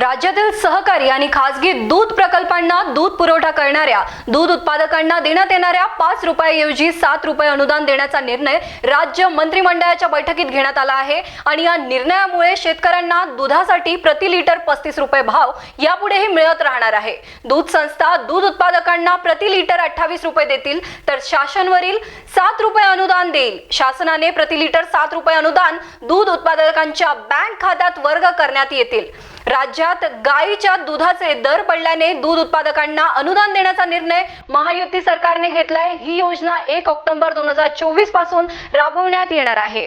राज्यातील सहकारी आणि खासगी दूध प्रकल्पांना दूध पुरवठा करणाऱ्या दूध उत्पादकांना देण्यात येणाऱ्या पाच रुपयाऐवजी सात रुपये अनुदान देण्याचा निर्णय राज्य मंत्रिमंडळाच्या बैठकीत घेण्यात आला आहे. आणि या निर्णयामुळे शेतकऱ्यांना दुधासाठी प्रति लिटर पस्तीस रुपये भाव यापुढेही मिळत राहणार आहे. दूध संस्था दूध उत्पादकांना प्रति लिटर अठ्ठावीस रुपये देतील तर शासनवरील सात रुपये अनुदान देईल. शासनाने प्रति लिटर सात रुपये अनुदान दूध उत्पादकांच्या बँक खात्यात वर्ग करण्यात येतील. राज्यात गायीच्या दुधाचे दर पडल्याने दूध उत्पादकांना अनुदान देण्याचा निर्णय महायुती सरकारने घेतलाय. ही योजना एक ऑक्टोबर दोन हजार चोवीसपासून राबवण्यात येणार आहे.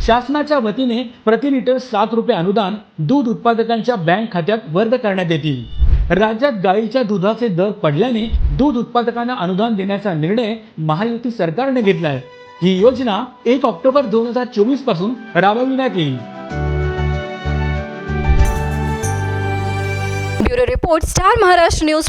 शासनाच्या वतीने प्रति लिटर सात रुपये अनुदान दूध उत्पादकांच्या बँक खात्यात वर्ग करण्यात येतील. राज्यात गाईच्या दुधाचे दर पडल्याने दूध उत्पादकांना अनुदान देण्याचा निर्णय महायुती सरकारने घेतला आहे ही योजना एक ऑक्टोबर दोन हजार चोवीसपासून राबविण्यात येईल. Bureau report star Maharashtra news